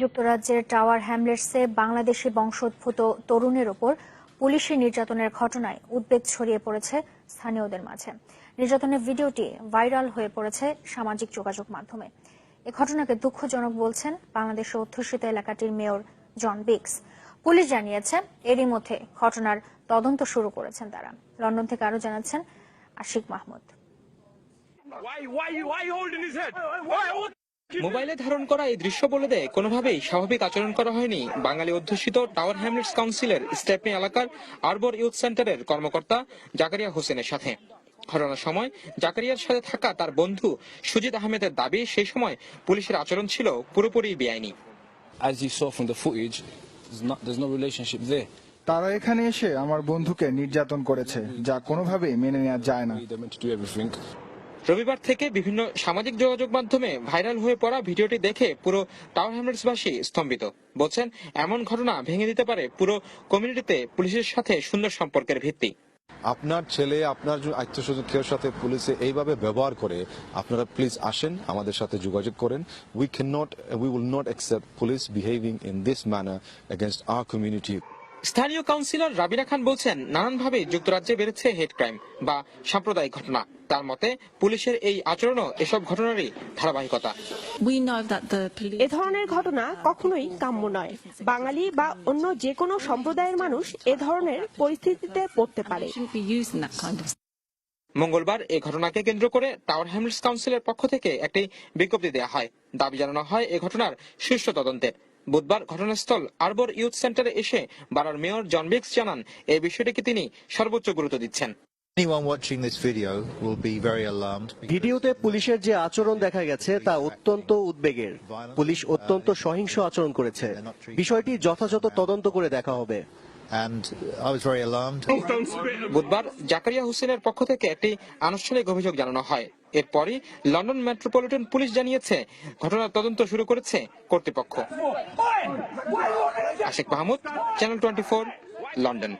যুক্তরাজ্যের টাওয়ার হ্যামলেটসে বাংলাদেশি বংশোদ্ভূত তরুণের ওপর পুলিশি নির্যাতনের ঘটনায় উদ্বেগ ছড়িয়ে পড়েছে স্থানীয়দের মাঝে। নির্যাতনের ভিডিওটি ভাইরাল হয়ে পড়েছে সামাজিক যোগাযোগ মাধ্যমে। এ ঘটনাকে দুঃখজনক বলছেন বাংলাদেশের অধ্যুষিত এলাকাটির মেয়র জন বিক্স পুলিশ জানিয়েছে এরই মধ্যে ঘটনার তদন্ত শুরু করেছেন তারা। লন্ডন থেকে আরও জানাচ্ছেন আশিক মাহমুদ। মোবাইলে ধারণ করা এই দৃশ্য বলে দেয় কোনোভাবেই স্বাভাবিক আচরণ করা হয়নি। বাঙালি অধ্যুষিত টাওয়ার হ্যামলেটস কাউন্সিলের স্টেপনি এলাকার আরবর ইউথ সেন্টারের কর্মকর্তা জাকারিয়া হোসেনের সাথে। ঘটনার সময় জাকারিয়ার সাথে থাকা তার বন্ধু সুজিত আহমেদের দাবি সেই সময় পুলিশের আচরণ ছিল পুরোপুরি বেআইনি। As you saw from the footage, there's, not, there's no relationship there. তারা এখানে এসে আমার বন্ধুকে নির্যাতন করেছে যা কোনোভাবেই মেনে নেওয়া যায় না। রবিবার থেকে বিভিন্ন সামাজিক যোগাযোগ মাধ্যমে ভাইরাল হয়ে পড়া ভিডিওটি দেখে পুরো টাওয়ার হ্যামলেটসবাসী স্তম্ভিত। বলছেন, এমন ঘটনা ভেঙে দিতে পারে পুরো কমিউনিটিতে পুলিশের সাথে সুন্দর সম্পর্কের ভিত্তি। আপনার ছেলে, আপনার আত্মীয় সাথে পুলিশে এইভাবে ব্যবহার করে, আপনারা প্লিজ আসেন, আমাদের সাথে যোগাযোগ করেন। We can not we will not accept police behaving in this manner against our community স্থানীয় কাউন্সিলর রাবিনা খান বলছেন নানানভাবে যুক্তরাজ্যে বেড়েছে হেড ক্রাইম বা সাম্প্রদায়িক ঘটনা। তার মতে পুলিশের এই আচরণও এসব ঘটনারই ধারাবাহিকতা। এ ধরনের ঘটনা কখনোই কাম্য নয়। বাঙালি বা অন্য যে কোনো সম্প্রদায়ের মানুষ এ ধরনের পরিস্থিতিতে পড়তে পারে। মঙ্গলবার এই ঘটনাকে কেন্দ্র করে টাওয়ার হ্যামলেটস কাউন্সিলের পক্ষ থেকে একটি বিজ্ঞপ্তি দেওয়া হয়। দাবি জানানো হয় এই ঘটনার শীর্ষ তদন্তের বুধবার ঘটনাস্থল আরবর ইউথ সেন্টারে এসে বারার মেয়র জন বিক্স জানান এই বিষয়টিকে তিনি সর্বোচ্চ গুরুত্ব দিচ্ছেন. ভিডিওতে পুলিশের যে আচরণ দেখা গেছে তা অত্যন্ত উদ্বেগের। পুলিশ অত্যন্ত সহিংস আচরণ করেছে। বিষয়টি যথাযথ তদন্ত করে দেখা হবে। And I was very alarmed. Don't spit. বুধবার জাকারিয়া হোসেনের পক্ষ থেকে একটি আনুষ্ঠানিক অভিযোগ জানানো হয় এরপরই লন্ডন মেট্রোপলিটন পুলিশ জানিয়েছে ঘটনার তদন্ত শুরু করেছে কর্তৃপক্ষ Ashekh Mahmud channel twenty four London